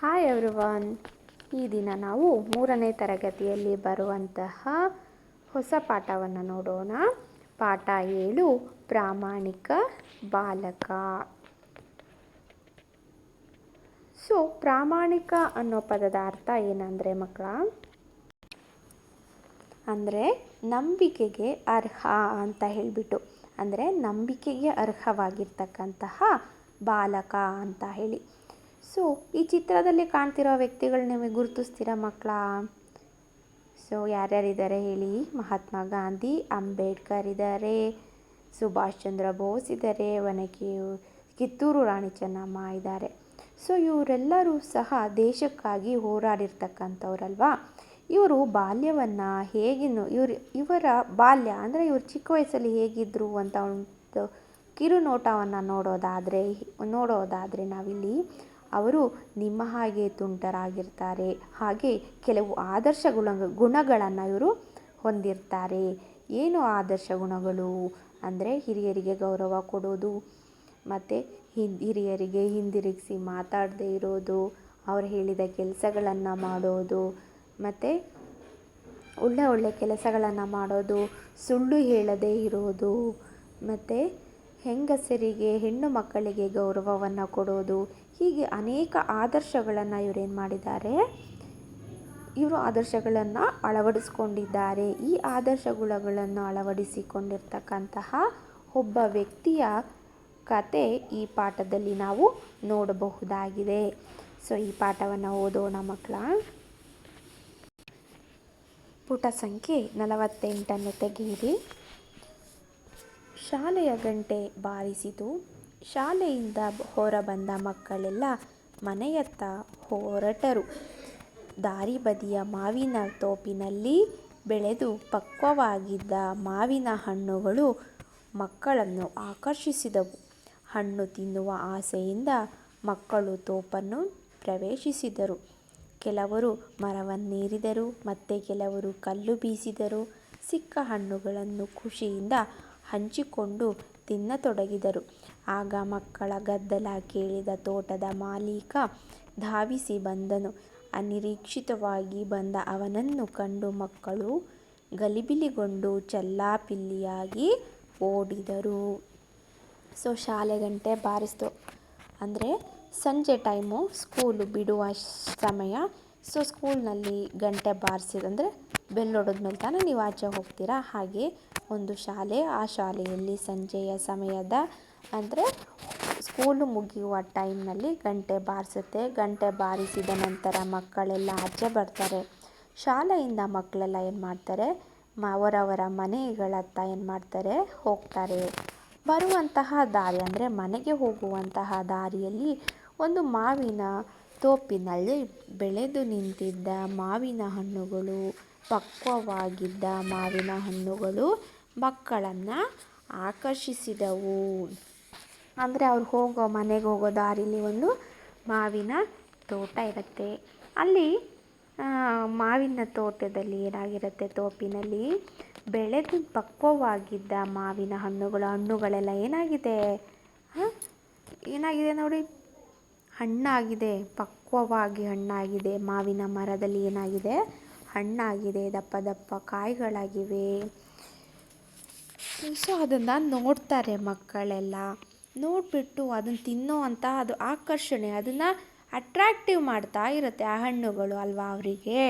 Hi everyone ಈ ದಿನ ನಾವು ಮೂರನೇ ತರಗತಿಯಲ್ಲಿ ಬರುವಂತಹ ಹೊಸ ಪಾಠವನ್ನು ನೋಡೋಣ. ಪಾಠ ಏಳು, ಪ್ರಾಮಾಣಿಕ ಬಾಲಕ. ಸೊ ಪ್ರಾಮಾಣಿಕ ಅನ್ನೋ ಪದದ ಅರ್ಥ ಏನಂದರೆ ಮಕ್ಕಳ? ಅಂದರೆ ನಂಬಿಕೆಗೆ ಅರ್ಹ ಅಂತ ಹೇಳಿಬಿಟ್ಟು. ಅಂದರೆ ನಂಬಿಕೆಗೆ ಅರ್ಹವಾಗಿರ್ತಕ್ಕಂತಹ ಬಾಲಕ ಅಂತ ಹೇಳಿ. ಸೊ ಈ ಚಿತ್ರದಲ್ಲಿ ಕಾಣ್ತಿರೋ ವ್ಯಕ್ತಿಗಳು ನಿಮಗೆ ಗುರುತಿಸ್ತೀರಾ ಮಕ್ಕಳ? ಸೊ ಯಾರ್ಯಾರಿದ್ದಾರೆ ಹೇಳಿ? ಮಹಾತ್ಮ ಗಾಂಧಿ, ಅಂಬೇಡ್ಕರ್ ಇದ್ದಾರೆ, ಸುಭಾಷ್ ಚಂದ್ರ ಬೋಸ್ ಇದ್ದಾರೆ ಒನಕೆ ಕಿತ್ತೂರು ರಾಣಿ ಚೆನ್ನಮ್ಮ ಇದ್ದಾರೆ. ಸೊ ಇವರೆಲ್ಲರೂ ಸಹ ದೇಶಕ್ಕಾಗಿ ಹೋರಾಡಿರ್ತಕ್ಕಂಥವ್ರಲ್ವಾ? ಇವರು ಬಾಲ್ಯವನ್ನು ಹೇಗಿನ್ನು ಇವರು ಇವರ ಬಾಲ್ಯ ಅಂದರೆ ಇವರು ಚಿಕ್ಕ ವಯಸ್ಸಲ್ಲಿ ಹೇಗಿದ್ದರು ಅಂತ ಒಂದು ಕಿರುನೋಟವನ್ನು ನೋಡೋದಾದರೆ ನೋಡೋದಾದರೆ ನಾವಿಲ್ಲಿ ಅವರು ನಿಮ್ಮ ಹಾಗೆ ತುಂಟರಾಗಿರ್ತಾರೆ. ಹಾಗೆ ಕೆಲವು ಆದರ್ಶ ಗುಣ ಗುಣಗಳನ್ನು ಇವರು ಹೊಂದಿರ್ತಾರೆ. ಏನು ಆದರ್ಶ ಗುಣಗಳು? ಅಂದರೆ ಹಿರಿಯರಿಗೆ ಗೌರವ ಕೊಡೋದು, ಮತ್ತು ಹಿರಿಯರಿಗೆ ಹಿಂದಿರುಗಿಸಿ ಮಾತಾಡದೇ ಇರೋದು, ಅವ್ರು ಹೇಳಿದ ಕೆಲಸಗಳನ್ನು ಮಾಡೋದು, ಮತ್ತು ಒಳ್ಳೆ ಒಳ್ಳೆ ಕೆಲಸಗಳನ್ನು ಮಾಡೋದು, ಸುಳ್ಳು ಹೇಳದೇ ಇರೋದು, ಮತ್ತು ಹೆಂಗಸರಿಗೆ, ಹೆಣ್ಣು ಮಕ್ಕಳಿಗೆ ಗೌರವವನ್ನು ಕೊಡೋದು ಹೀಗೆ ಅನೇಕ ಆದರ್ಶಗಳನ್ನು ಇವರೇನು ಮಾಡಿದ್ದಾರೆ? ಇವರು ಆದರ್ಶಗಳನ್ನು ಅಳವಡಿಸ್ಕೊಂಡಿದ್ದಾರೆ. ಈ ಆದರ್ಶಗಳನ್ನು ಅಳವಡಿಸಿಕೊಂಡಿರ್ತಕ್ಕಂತಹ ಒಬ್ಬ ವ್ಯಕ್ತಿಯ ಕತೆ ಈ ಪಾಠದಲ್ಲಿ ನಾವು ನೋಡಬಹುದಾಗಿದೆ. ಸೊ ಈ ಪಾಠವನ್ನು ಓದೋಣ ಮಕ್ಕಳ ಪುಟ ಸಂಖ್ಯೆ ನಲವತ್ತೆಂಟನ್ನು ತೆಗೆಯಿರಿ. ಶಾಲೆಯ ಗಂಟೆ ಬಾರಿಸಿತು. ಶಾಲೆಯಿಂದ ಹೊರಬಂದ ಮಕ್ಕಳೆಲ್ಲ ಮನೆಯತ್ತ ಹೊರಟರು. ದಾರಿ ಬದಿಯ ಮಾವಿನ ತೋಪಿನಲ್ಲಿ ಬೆಳೆದು ಪಕ್ವವಾಗಿದ್ದ ಮಾವಿನ ಹಣ್ಣುಗಳು ಮಕ್ಕಳನ್ನು ಆಕರ್ಷಿಸಿದವು. ಹಣ್ಣು ತಿನ್ನುವ ಆಸೆಯಿಂದ ಮಕ್ಕಳು ತೋಪನ್ನು ಪ್ರವೇಶಿಸಿದರು. ಕೆಲವರು ಮರವನ್ನೇರಿದರು, ಮತ್ತು ಕೆಲವರು ಕಲ್ಲು ಬೀಸಿದರು. ಸಿಕ್ಕ ಹಣ್ಣುಗಳನ್ನು ಖುಷಿಯಿಂದ ಹಂಚಿಕೊಂಡು ತಿನ್ನತೊಡಗಿದರು. ಆಗ ಮಕ್ಕಳ ಗದ್ದಲ ಕೇಳಿದ ತೋಟದ ಮಾಲೀಕ ಧಾವಿಸಿ ಬಂದನು. ಅನಿರೀಕ್ಷಿತವಾಗಿ ಬಂದ ಅವನನ್ನು ಕಂಡು ಮಕ್ಕಳು ಗಲಿಬಿಲಿಗೊಂಡು ಚೆಲ್ಲಾಪಿಲ್ಲಿಯಾಗಿ ಓಡಿದರು. ಸೊ ಶಾಲೆ ಗಂಟೆ ಬಾರಿಸ್ತು. ಅಂದರೆ ಸಂಜೆ ಟೈಮು ಸ್ಕೂಲು ಬಿಡುವ ಸಮಯ. ಸೊ, ಸ್ಕೂಲ್ನಲ್ಲಿ ಗಂಟೆ ಬಾರಿಸಿದಂದರೆ ಬೆಲ್ ಹೊಡೆದ್ಮೇಲೆ ತಾನೇ ನೀವು ಆಚೆ ಹೋಗ್ತೀರಾ? ಹಾಗೆ ಒಂದು ಶಾಲೆ, ಆ ಶಾಲೆಯಲ್ಲಿ ಸಂಜೆಯ ಸಮಯದ ಅಂದರೆ ಸ್ಕೂಲು ಮುಗಿಯುವ ಟೈಮ್ನಲ್ಲಿ ಗಂಟೆ ಬಾರಿಸುತ್ತೆ. ಗಂಟೆ ಬಾರಿಸಿದ ನಂತರ ಮಕ್ಕಳೆಲ್ಲ ಆಚೆ ಬರ್ತಾರೆ. ಶಾಲೆಯಿಂದ ಮಕ್ಕಳೆಲ್ಲ ಏನು ಮಾಡ್ತಾರೆ? ಮ, ಅವರವರ ಮನೆಗಳತ್ತ ಏನು ಮಾಡ್ತಾರೆ? ಹೋಗ್ತಾರೆ. ಬರುವಂತಹ ದಾರಿ ಅಂದರೆ ಮನೆಗೆ ಹೋಗುವಂತಹ ದಾರಿಯಲ್ಲಿ ಒಂದು ಮಾವಿನ ತೋಪಿನಲ್ಲಿ ಬೆಳೆದು ನಿಂತಿದ್ದ ಮಾವಿನ ಹಣ್ಣುಗಳು, ಪಕ್ವವಾಗಿದ್ದ ಮಾವಿನ ಹಣ್ಣುಗಳು ಮಕ್ಕಳನ್ನು ಆಕರ್ಷಿಸಿದವು. ಅಂದರೆ ಅವ್ರು ಹೋಗೋ ಮನೆಗೆ ಹೋಗೋ ದಾರಿಲಿ ಒಂದು ಮಾವಿನ ತೋಟ ಇರುತ್ತೆ. ಅಲ್ಲಿ ಮಾವಿನ ತೋಟದಲ್ಲಿ ಏನಾಗಿರುತ್ತೆ ತೋಪಿನಲ್ಲಿ? ಬೆಳೆದು ಪಕ್ವವಾಗಿದ್ದ ಮಾವಿನ ಹಣ್ಣುಗಳು, ಹಣ್ಣುಗಳೆಲ್ಲ ಏನಾಗಿದೆ? ಏನಾಗಿದೆ ನೋಡಿ? ಹಣ್ಣಾಗಿದೆ, ಪಕ್ವವಾಗಿ ಹಣ್ಣಾಗಿದೆ. ಮಾವಿನ ಮರದಲ್ಲಿ ಏನಾಗಿದೆ? ಹಣ್ಣಾಗಿದೆ, ದಪ್ಪ ದಪ್ಪ ಕಾಯಿಗಳಾಗಿವೆ. ಸೊ ಅದನ್ನು ನೋಡ್ತಾರೆ ಮಕ್ಕಳೆಲ್ಲ. ನೋಡಿಬಿಟ್ಟು ಅದನ್ನು ತಿನ್ನೋ ಅಂತ ಅದು ಆಕರ್ಷಣೆ, ಅದನ್ನು ಅಟ್ರಾಕ್ಟಿವ್ ಮಾಡ್ತಾ ಇರುತ್ತೆ ಆ ಹಣ್ಣುಗಳು ಅಲ್ವಾ ಅವರಿಗೆ.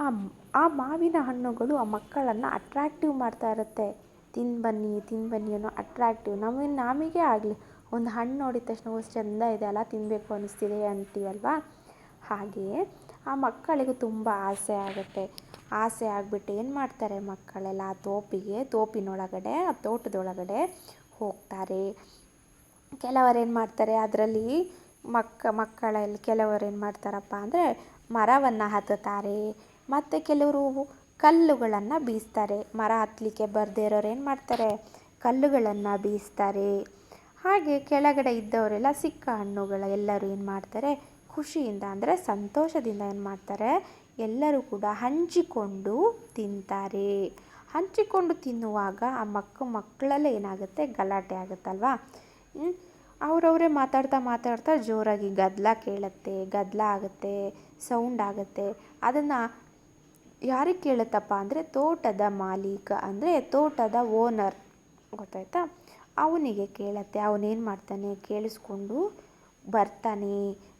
ಆ ಆ ಮಾವಿನ ಹಣ್ಣುಗಳು ಆ ಮಕ್ಕಳನ್ನು ಅಟ್ರಾಕ್ಟಿವ್ ಮಾಡ್ತಾ ಇರುತ್ತೆ. ತಿನ್ಬನ್ನಿ ಬನ್ನಿ, ತಿನ್ ಬನ್ನಿ ಅನ್ನೋ ಅಟ್ರಾಕ್ಟಿವ್ ನಮಗೆ ನಮಗೆ ಆಗಲಿ, ಒಂದು ಹಣ್ಣು ನೋಡಿದ ತಕ್ಷಣ, ಓ, ಚೆಂದ ಇದೆ ಅಲ್ಲ ತಿನ್ನಬೇಕು ಅನ್ನಿಸ್ತಿದೆ ಅಂತೀವಲ್ವಾ? ಹಾಗೆಯೇ ಆ ಮಕ್ಕಳಿಗೂ ತುಂಬ ಆಸೆ ಆಗುತ್ತೆ. ಆಸೆ ಆಗಿಬಿಟ್ಟು ಏನು ಮಾಡ್ತಾರೆ ಮಕ್ಕಳೆಲ್ಲ ಆ ತೋಪಿಗೆ, ತೋಪಿನೊಳಗಡೆ, ಆ ತೋಟದೊಳಗಡೆ ಹೋಗ್ತಾರೆ. ಕೆಲವರು ಏನು ಮಾಡ್ತಾರೆ ಅದರಲ್ಲಿ ಮಕ್ಕ, ಮಕ್ಕಳಲ್ಲಿ ಕೆಲವರು ಏನು ಮಾಡ್ತಾರಪ್ಪ ಅಂದರೆ ಮರವನ್ನು ಹತ್ತುತ್ತಾರೆ. ಮತ್ತು ಕೆಲವರು ಕಲ್ಲುಗಳನ್ನು ಬೀಸ್ತಾರೆ. ಮರ ಹತ್ತಲಿಕ್ಕೆ ಬರದೇ ಇರೋರು ಏನು ಮಾಡ್ತಾರೆ? ಕಲ್ಲುಗಳನ್ನು ಬೀಸ್ತಾರೆ. ಹಾಗೆ ಕೆಳಗಡೆ ಇದ್ದವರೆಲ್ಲ ಸಿಕ್ಕ ಹಣ್ಣುಗಳ ಎಲ್ಲರೂ ಏನು ಮಾಡ್ತಾರೆ? ಖುಷಿಯಿಂದ ಅಂದರೆ ಸಂತೋಷದಿಂದ ಏನು ಮಾಡ್ತಾರೆ? ಎಲ್ಲರೂ ಕೂಡ ಹಂಚಿಕೊಂಡು ತಿಂತಾರೆ. ಹಂಚಿಕೊಂಡು ತಿನ್ನುವಾಗ ಆ ಮಕ್ಕ ಮಕ್ಕಳಲ್ಲೇ ಏನಾಗುತ್ತೆ? ಗಲಾಟೆ ಆಗುತ್ತಲ್ವಾ? ಅವರವರೇ ಮಾತಾಡ್ತಾ ಮಾತಾಡ್ತಾ ಜೋರಾಗಿ ಗದ್ದಲ ಕೇಳುತ್ತೆ ಗದ್ದಲ ಆಗುತ್ತೆ, ಸೌಂಡ್ ಆಗುತ್ತೆ. ಅದನ್ನು ಯಾರಿಗೆ ಕೇಳುತ್ತಪ್ಪ ಅಂದರೆ ತೋಟದ ಮಾಲೀಕ, ಅಂದರೆ ತೋಟದ ಓನರ್. ಗೊತ್ತಾಯ್ತಾ? ಅವನಿಗೆ ಕೇಳತ್ತೆ. ಅವನೇನು ಮಾಡ್ತಾನೆ? ಕೇಳಿಸ್ಕೊಂಡು ಬರ್ತಾನೆ,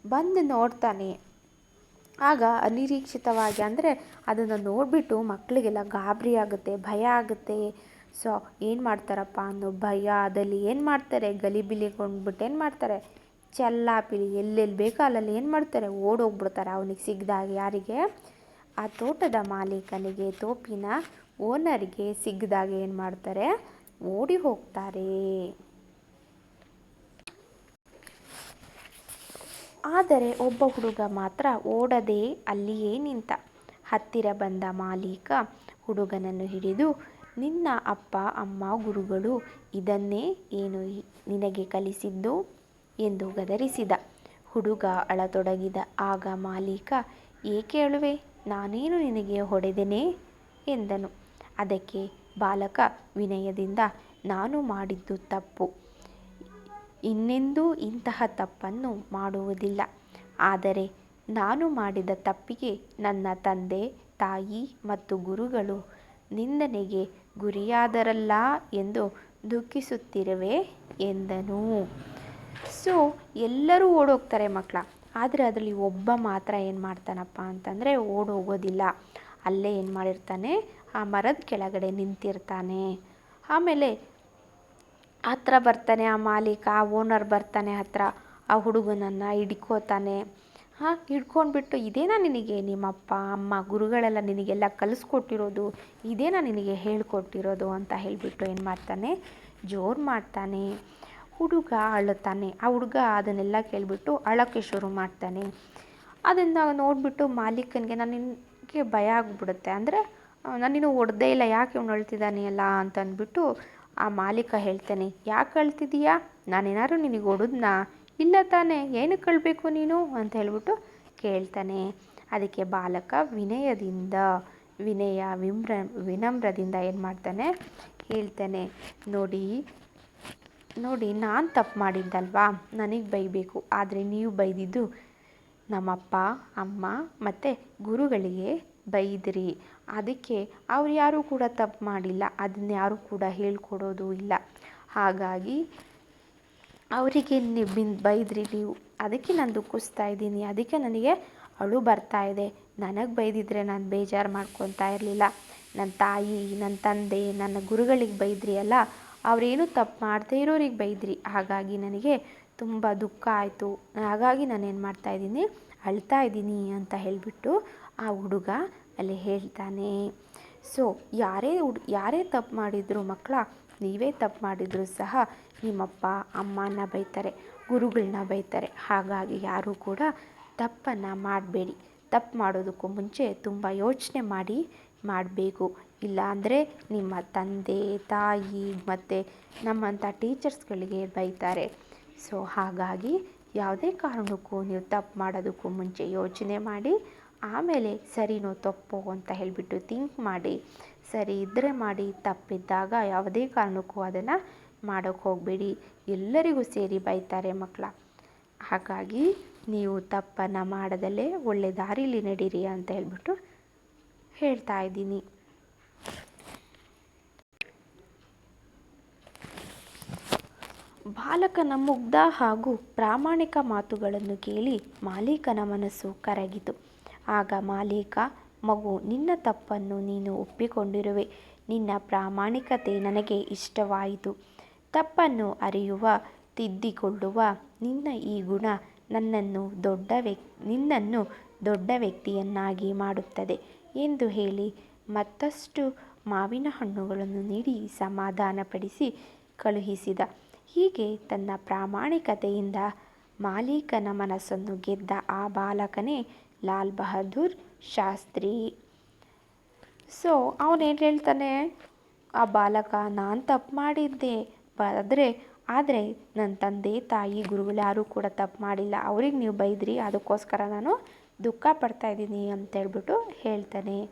ಬಂದು ನೋಡ್ತಾನೆ. ಆಗ ಅನಿರೀಕ್ಷಿತವಾಗಿ ಅಂದರೆ ಅದನ್ನು ನೋಡಿಬಿಟ್ಟು ಮಕ್ಕಳಿಗೆಲ್ಲ ಗಾಬರಿ ಆಗುತ್ತೆ, ಭಯ ಆಗುತ್ತೆ. ಸೊ ಏನು ಮಾಡ್ತಾರಪ್ಪ ಅನ್ನೋ ಭಯ ಅದಲ್ಲಿ ಏನು ಮಾಡ್ತಾರೆ? ಗಲಿಬಿಲಿಗೊಂಡ್ಬಿಟ್ಟು ಏನು ಮಾಡ್ತಾರೆ? ಚೆಲ್ಲಾಪಿಲಿ, ಎಲ್ಲೆಲ್ಲಿ ಬೇಕೋ ಅಲ್ಲಲ್ಲಿ ಏನು ಮಾಡ್ತಾರೆ? ಓಡೋಗ್ಬಿಡ್ತಾರೆ ಅವನಿಗೆ ಸಿಗ್ದಾಗ ಯಾರಿಗೆ? ಆ ತೋಟದ ಮಾಲೀಕನಿಗೆ, ತೋಪಿನ ಓನರಿಗೆ ಸಿಗ್ದಾಗ ಏನು ಮಾಡ್ತಾರೆ? ಓಡಿ ಹೋಗ್ತಾರೆ. ಆದರೆ ಒಬ್ಬ ಹುಡುಗ ಮಾತ್ರ ಓಡದೆ ಅಲ್ಲಿಯೇ ನಿಂತ. ಹತ್ತಿರ ಬಂದ ಮಾಲೀಕ ಹುಡುಗನನ್ನು ಹಿಡಿದು, ನಿನ್ನ ಅಪ್ಪ, ಅಮ್ಮ, ಗುರುಗಳು ಇದನ್ನೇ ಏನು ನಿನಗೆ ಕಲಿಸಿದ್ದು? ಎಂದು ಗದರಿಸಿದ. ಹುಡುಗ ಅಳತೊಡಗಿದ. ಆಗ ಮಾಲೀಕ, ಏಕೆ ಅಳುವೆ, ನಾನೇನು ನಿನಗೆ ಹೊಡೆದೆನೇ? ಎಂದನು. ಅದಕ್ಕೆ ಬಾಲಕ ವಿನಯದಿಂದ, ನಾನು ಮಾಡಿದ್ದು ತಪ್ಪು. ಇನ್ನೆಂದೂ ಇಂತಹ ತಪ್ಪನ್ನು ಮಾಡುವುದಿಲ್ಲ. ಆದರೆ ನಾನು ಮಾಡಿದ ತಪ್ಪಿಗೆ ನನ್ನ ತಂದೆ, ತಾಯಿ ಮತ್ತು ಗುರುಗಳು ನಿಂದನೆಗೆ ಗುರಿಯಾದರಲ್ಲ ಎಂದು ದುಃಖಿಸುತ್ತಿರುವೆ ಎಂದನು. ಸೊ ಎಲ್ಲರೂ ಓಡೋಗ್ತಾರೆ ಮಕ್ಕಳ ಆದರೆ ಅದರಲ್ಲಿ ಒಬ್ಬ ಮಾತ್ರ ಏನು ಮಾಡ್ತಾನಪ್ಪ ಅಂತಂದರೆ ಓಡೋಗೋದಿಲ್ಲ. ಅಲ್ಲೇ ಏನು ಮಾಡಿರ್ತಾನೆ? ಆ ಮರದ ಕೆಳಗಡೆ ನಿಂತಿರ್ತಾನೆ. ಆಮೇಲೆ ಹತ್ರ ಬರ್ತಾನೆ ಆ ಮಾಲೀಕ, ಆ ಓನರ್ ಬರ್ತಾನೆ ಹತ್ರ, ಆ ಹುಡುಗನನ್ನು ಹಿಡ್ಕೋತಾನೆ. ಹಾಂ, ಹಿಡ್ಕೊಂಡ್ಬಿಟ್ಟು ಇದೇನಾ ನಿನಗೆ ನಿಮ್ಮಪ್ಪ, ಅಮ್ಮ ಗುರುಗಳೆಲ್ಲ ನಿನಗೆಲ್ಲ ಕಲಿಸ್ಕೊಟ್ಟಿರೋದು, ಇದೇನಾ ನಿನಗೆ ಹೇಳ್ಕೊಟ್ಟಿರೋದು ಅಂತ ಹೇಳಿಬಿಟ್ಟು ಏನು ಮಾಡ್ತಾನೆ? ಜೋರು ಮಾಡ್ತಾನೆ. ಹುಡುಗ ಅಳುತ್ತಾನೆ. ಆ ಹುಡುಗ ಅದನ್ನೆಲ್ಲ ಕೇಳಿಬಿಟ್ಟು ಅಳೋಕ್ಕೆ ಶುರು ಮಾಡ್ತಾನೆ. ಅದನ್ನು ನೋಡಿಬಿಟ್ಟು ಮಾಲೀಕನಿಗೆ ನನಗೆ ಭಯ ಆಗಿಬಿಡುತ್ತೆ. ಅಂದರೆ ನಾನಿನ್ನು ಹೊಡೆದೇ ಇಲ್ಲ, ಯಾಕೆ ಇವ್ನು ಅಳ್ತಿದ್ದಾನೆ ಅಲ್ಲ ಅಂತ ಅಂದ್ಬಿಟ್ಟು ಆ ಮಾಲೀಕ ಹೇಳ್ತಾನೆ, ಯಾಕೆ ಅಳ್ತಿದ್ದೀಯಾ ನಾನೇನಾದ್ರು ನಿನಗೆ ಹೊಡೆದ್ನಾ? ಇಲ್ಲ ತಾನೇ ಏನಕ್ಕೆ ಅಳಬೇಕು ನೀನು? ಅಂತ ಹೇಳ್ಬಿಟ್ಟು ಕೇಳ್ತಾನೆ. ಅದಕ್ಕೆ ಬಾಲಕ ವಿನಯದಿಂದ, ವಿನಯ ವಿಮ್ರ, ವಿನಮ್ರದಿಂದ ಏನು ಮಾಡ್ತಾನೆ? ಹೇಳ್ತಾನೆ, ನೋಡಿ ನೋಡಿ, ನಾನು ತಪ್ಪು ಮಾಡಿದ್ದಲ್ವಾ? ನನಗೆ ಬೈಬೇಕು. ಆದರೆ ನೀವು ಬೈದಿದ್ದು ನಮ್ಮಪ್ಪ, ಅಮ್ಮ ಮತ್ತು ಗುರುಗಳಿಗೆ ಬೈದ್ರಿ. ಅದಕ್ಕೆ ಅವ್ರು ಯಾರೂ ಕೂಡ ತಪ್ಪು ಮಾಡಿಲ್ಲ. ಅದನ್ನ ಯಾರೂ ಕೂಡ ಹೇಳ್ಕೊಡೋದು ಇಲ್ಲ. ಹಾಗಾಗಿ ಅವರಿಗೆ ನೀವು ಬೈದ್ರಿ ನೀವು. ಅದಕ್ಕೆ ನಾನು ದುಃಖಿಸ್ತಾ ಇದ್ದೀನಿ. ಅದಕ್ಕೆ ನನಗೆ ಅಳು ಬರ್ತಾ ಇದೆ. ನನಗೆ ಬೈದಿದ್ರೆ ನಾನು ಬೇಜಾರು ಮಾಡ್ಕೊತಾ ಇರಲಿಲ್ಲ. ನನ್ನ ತಾಯಿ ನನ್ನ ತಂದೆ, ನನ್ನ ಗುರುಗಳಿಗೆ ಬೈದ್ರಿ ಅಲ್ಲ. ಅವರೇನು ತಪ್ಪು ಮಾಡದೇ ಇರೋರಿಗೆ ಬೈದ್ರಿ. ಹಾಗಾಗಿ ನನಗೆ ತುಂಬ ದುಃಖ ಆಯಿತು. ಹಾಗಾಗಿ ನಾನೇನು ಮಾಡ್ತಾಯಿದ್ದೀನಿ ಅಳ್ತಾ ಇದ್ದೀನಿ ಅಂತ ಹೇಳಿಬಿಟ್ಟು ಆ ಹುಡುಗ ಅಲ್ಲಿ ಹೇಳ್ತಾನೆ, ಸೊ, ಯಾರೇ ಹುಡ್, ಯಾರೇ ತಪ್ಪು ಮಾಡಿದ್ರು ಮಕ್ಕಳ, ನೀವೇ ತಪ್ಪು ಮಾಡಿದರೂ ಸಹ ನಿಮ್ಮಪ್ಪ, ಅಮ್ಮನ ಬೈತಾರೆ ಗುರುಗಳನ್ನ ಬೈತಾರೆ. ಹಾಗಾಗಿ ಯಾರೂ ಕೂಡ ತಪ್ಪನ್ನು ಮಾಡಬೇಡಿ. ತಪ್ಪು ಮಾಡೋದಕ್ಕೂ ಮುಂಚೆ ತುಂಬ ಯೋಚನೆ ಮಾಡಿ ಮಾಡಬೇಕು. ಇಲ್ಲಾಂದರೆ ನಿಮ್ಮ ತಂದೆ, ತಾಯಿ ಮತ್ತು ನಮ್ಮಂಥ ಟೀಚರ್ಸ್ಗಳಿಗೆ ಬೈತಾರೆ. ಸೊ, ಹಾಗಾಗಿ ಯಾವುದೇ ಕಾರಣಕ್ಕೂ ನೀವು ತಪ್ಪು ಮಾಡೋದಕ್ಕೂ ಮುಂಚೆ ಯೋಚನೆ ಮಾಡಿ ಆಮೇಲೆ ಸರಿನೋ ತಪ್ಪು ಅಂತ ಹೇಳಿಬಿಟ್ಟು ಥಿಂಕ್ ಮಾಡಿ, ಸರಿ ಇದ್ದರೆ ಮಾಡಿ, ತಪ್ಪಿದ್ದಾಗ ಯಾವುದೇ ಕಾರಣಕ್ಕೂ ಅದನ್ನು ಮಾಡೋಕ್ಕೆ ಹೋಗಬೇಡಿ. ಎಲ್ಲರಿಗೂ ಸೇರಿ ಬೈತಾರೆ ಮಕ್ಕಳ ಹಾಗಾಗಿ ನೀವು ತಪ್ಪನ್ನು ಮಾಡದಲ್ಲೇ ಒಳ್ಳೆ ದಾರಿಲಿ ನಡೀರಿ ಅಂತ ಹೇಳ್ಬಿಟ್ಟು ಹೇಳ್ತಾ ಇದ್ದೀನಿ. ಬಾಲಕನ ಮುಗ್ಧ ಹಾಗೂ ಪ್ರಾಮಾಣಿಕ ಮಾತುಗಳನ್ನು ಕೇಳಿ ಮಾಲೀಕನ ಮನಸ್ಸು ಕರಗಿತು. ಆಗ ಮಾಲೀಕ, ಮಗು, ನಿನ್ನ ತಪ್ಪನ್ನು ನೀನು ಒಪ್ಪಿಕೊಂಡಿರುವೆ. ನಿನ್ನ ಪ್ರಾಮಾಣಿಕತೆ ನನಗೆ ಇಷ್ಟವಾಯಿತು. ತಪ್ಪನ್ನು ಅರಿಯುವ, ತಿದ್ದಿಕೊಳ್ಳುವ ನಿನ್ನ ಈ ಗುಣ ನನ್ನನ್ನು ದೊಡ್ಡ ವ್ಯಕ್ ನಿನ್ನನ್ನು ದೊಡ್ಡ ವ್ಯಕ್ತಿಯನ್ನಾಗಿ ಮಾಡುತ್ತದೆ ಎಂದು ಹೇಳಿ ಮತ್ತಷ್ಟು ಮಾವಿನ ಹಣ್ಣುಗಳನ್ನು ನೀಡಿ ಸಮಾಧಾನಪಡಿಸಿ ಕಳುಹಿಸಿದ. ಹೀಗೆ ತನ್ನ ಪ್ರಾಮಾಣಿಕತೆಯಿಂದ ಮಾಲೀಕನ ಮನಸ್ಸನ್ನು ಗೆದ್ದ ಆ ಬಾಲಕನೇ ಲಾಲ್ ಬಹದ್ದೂರ್ ಶಾಸ್ತ್ರಿ. ಸೊ ಅವನೇನು ಹೇಳ್ತಾನೆ? ಆ ಬಾಲಕ, ನಾನು ತಪ್ಪು ಮಾಡಿದ್ದೆ. ಆದರೆ ಆದರೆ ನನ್ನ ತಂದೆ, ತಾಯಿ, ಗುರುಗಳು ಯಾರೂ ಕೂಡ ತಪ್ಪು ಮಾಡಿಲ್ಲ. ಅವ್ರಿಗೆ ನೀವು ಬೈದ್ರಿ, ಅದಕ್ಕೋಸ್ಕರ ನಾನು ದುಃಖ ಪಡ್ತಾ ಇದ್ದೀನಿ ಅಂತೇಳ್ಬಿಟ್ಟು ಹೇಳ್ತಾನೆ.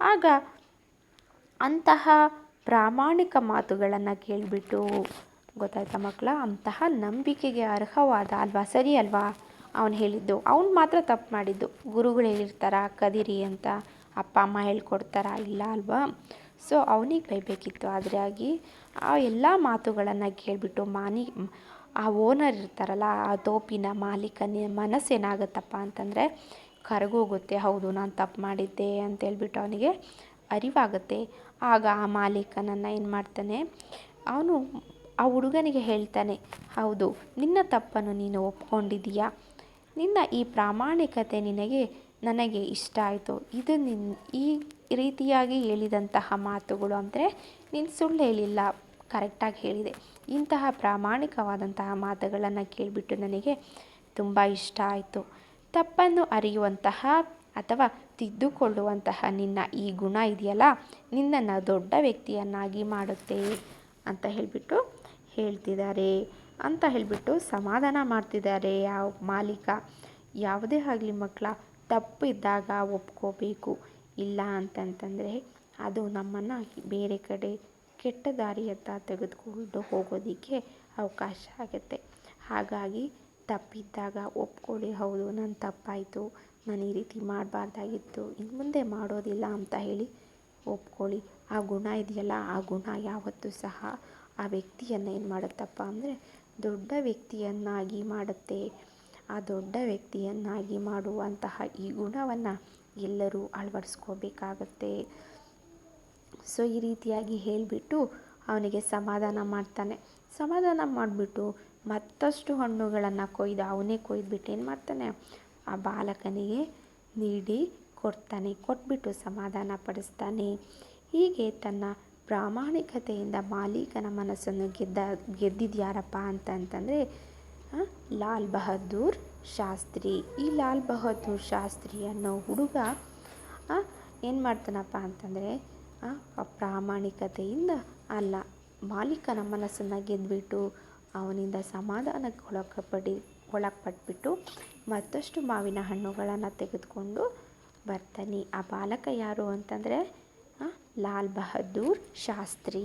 ಆಗ ಅಂತಹ ಪ್ರಾಮಾಣಿಕ ಮಾತುಗಳನ್ನು ಕೇಳಿಬಿಟ್ಟು, ಗೊತ್ತಾಯ್ತಾ ಮಕ್ಕಳ ಅಂತಹ ನಂಬಿಕೆಗೆ ಅರ್ಹವಾದ ಅಲ್ವಾ? ಸರಿ ಅಲ್ವಾ? ಅವನು ಹೇಳಿದ್ದು. ಅವ್ನು ಮಾತ್ರ ತಪ್ಪು ಮಾಡಿದ್ದು. ಗುರುಗಳು ಹೇಳಿರ್ತಾರ, ಕದಿರಿ ಅಂತ ಅಪ್ಪ, ಅಮ್ಮ ಹೇಳ್ಕೊಡ್ತಾರ, ಇಲ್ಲ ಅಲ್ವಾ? ಸೊ ಅವನಿಗೆ ಬೈಬೇಕಿತ್ತು ಆದರೆ ಆಗಿ ಆ ಎಲ್ಲ ಮಾತುಗಳನ್ನು ಕೇಳಿಬಿಟ್ಟು ಮಾನಿ, ಆ ಓನರ್ ಇರ್ತಾರಲ್ಲ, ಆ ತೋಪಿನ ಮಾಲೀಕನ ಮನಸ್ಸೇನಾಗುತ್ತಪ್ಪ ಅಂತಂದರೆ, ಕರಗೋಗುತ್ತೆ, ಹೌದು, ನಾನು ತಪ್ಪು ಮಾಡಿದ್ದೆ ಅಂತೇಳ್ಬಿಟ್ಟು ಅವನಿಗೆ ಅರಿವಾಗುತ್ತೆ. ಆಗ ಆ ಮಾಲೀಕನನ್ನು ಏನು ಮಾಡ್ತಾನೆ, ಅವನು ಆ ಹುಡುಗನಿಗೆ ಹೇಳ್ತಾನೆ, ಹೌದು, ನಿನ್ನ ತಪ್ಪನ್ನು ನೀನು ಒಪ್ಕೊಂಡಿದ್ದೀಯಾ? ನಿನ್ನ ಈ ಪ್ರಾಮಾಣಿಕತೆ ನಿನಗೆ, ನನಗೆ ಇಷ್ಟ ಆಯಿತು. ಇದು ನಿನ್ನ ಈ ರೀತಿಯಾಗಿ ಹೇಳಿದಂತಹ ಮಾತುಗಳು ಅಂದರೆ ನೀನು ಸುಳ್ಳು ಹೇಳಿಲ್ಲ ಕರೆಕ್ಟಾಗಿ ಹೇಳಿದೆ. ಇಂತಹ ಪ್ರಾಮಾಣಿಕವಾದಂತಹ ಮಾತುಗಳನ್ನು ಕೇಳಿಬಿಟ್ಟು ನನಗೆ ತುಂಬ ಇಷ್ಟ ಆಯಿತು. ತಪ್ಪನ್ನು ಅರಿಯುವಂತಹ ಅಥವಾ ತಿದ್ದುಕೊಳ್ಳುವಂತಹ ನಿನ್ನ ಈ ಗುಣ ಇದೆಯಲ್ಲ, ನಿನ್ನನ್ನು ದೊಡ್ಡ ವ್ಯಕ್ತಿಯನ್ನಾಗಿ ಮಾಡುತ್ತೆ ಅಂತ ಹೇಳಿಬಿಟ್ಟು ಹೇಳ್ತಿದ್ದಾರೆ. ಅಂತ ಹೇಳಿಬಿಟ್ಟು ಸಮಾಧಾನ ಮಾಡ್ತಿದ್ದಾರೆ ಯಾವ ಮಾಲೀಕ. ಯಾವುದೇ ಆಗಲಿ ಮಕ್ಕಳ, ತಪ್ಪು ಇದ್ದಾಗ ಒಪ್ಕೋಬೇಕು. ಇಲ್ಲ ಅಂತಂತಂದರೆ ಅದು ನಮ್ಮನ್ನು ಬೇರೆ ಕಡೆ ಕೆಟ್ಟ ದಾರಿಯತ್ತ ತೆಗೆದುಕೊಂಡು ಹೋಗೋದಕ್ಕೆ ಅವಕಾಶ ಆಗುತ್ತೆ. ಹಾಗಾಗಿ ತಪ್ಪಿದ್ದಾಗ ಒಪ್ಕೊಳ್ಳಿ, ಹೌದು ನನ್ನ ತಪ್ಪಾಯಿತು, ನಾನು ಈ ರೀತಿ ಮಾಡಬಾರ್ದಾಗಿತ್ತು ಇನ್ನು ಮುಂದೆ ಮಾಡೋದಿಲ್ಲ ಅಂತ ಹೇಳಿ ಒಪ್ಕೊಳ್ಳಿ. ಆ ಗುಣ ಇದೆಯಲ್ಲ, ಆ ಗುಣ ಯಾವತ್ತೂ ಸಹ ಆ ವ್ಯಕ್ತಿಯನ್ನು ಏನು ಮಾಡುತ್ತಪ್ಪ ಅಂದರೆ ದೊಡ್ಡ ವ್ಯಕ್ತಿಯನ್ನಾಗಿ ಮಾಡುತ್ತೆ. ಆ ದೊಡ್ಡ ವ್ಯಕ್ತಿಯನ್ನಾಗಿ ಮಾಡುವಂತಹ ಈ ಗುಣವನ್ನು ಎಲ್ಲರೂ ಅಳವಡಿಸ್ಕೋಬೇಕಾಗತ್ತೆ. ಸೊ, ಈ ರೀತಿಯಾಗಿ ಹೇಳಿಬಿಟ್ಟು ಅವನಿಗೆ ಸಮಾಧಾನ ಮಾಡ್ತಾನೆ. ಸಮಾಧಾನ ಮಾಡಿಬಿಟ್ಟು ಮತ್ತಷ್ಟು ಹಣ್ಣುಗಳನ್ನು ಕೊಯ್ದು ಅವನೇ ಕೊಯ್ದುಬಿಟ್ಟು ಏನು ಮಾಡ್ತಾನೆ? ಆ ಬಾಲಕನಿಗೆ ನೀಡಿ ಕೊಡ್ತಾನೆ. ಕೊಟ್ಬಿಟ್ಟು ಸಮಾಧಾನ ಪಡಿಸ್ತಾನೆ. ಹೀಗೆ ತನ್ನ ಪ್ರಾಮಾಣಿಕತೆಯಿಂದ ಮಾಲೀಕನ ಮನಸ್ಸನ್ನು ಗೆದ್ದ, ಗೆದ್ದಿದ್ಯಾರಪ್ಪ ಅಂತಂತಂದರೆ ಲಾಲ್ ಬಹದ್ದೂರ್ ಶಾಸ್ತ್ರಿ. ಈ ಲಾಲ್ ಬಹದ್ದೂರ್ ಶಾಸ್ತ್ರಿ ಅನ್ನೋ ಹುಡುಗ ಏನು ಮಾಡ್ತಾನಪ್ಪ ಅಂತಂದರೆ ಪ್ರಾಮಾಣಿಕತೆಯಿಂದ ಅಲ್ಲ, ಮಾಲೀಕನ ಮನಸ್ಸನ್ನು ಗೆದ್ದುಬಿಟ್ಟು ಅವನಿಂದ ಸಮಾಧಾನಕ್ಕೆ ಒಳಪಡಿ ಒಳಪಟ್ಬಿಟ್ಟು ಮತ್ತಷ್ಟು ಮಾವಿನ ಹಣ್ಣುಗಳನ್ನು ತೆಗೆದುಕೊಂಡು ಬರ್ತಾನೆ. ಆ ಬಾಲಕ ಯಾರು ಅಂತಂದರೆ ಲಾಲ್ ಬಹದ್ದೂರ್ ಶಾಸ್ತ್ರಿ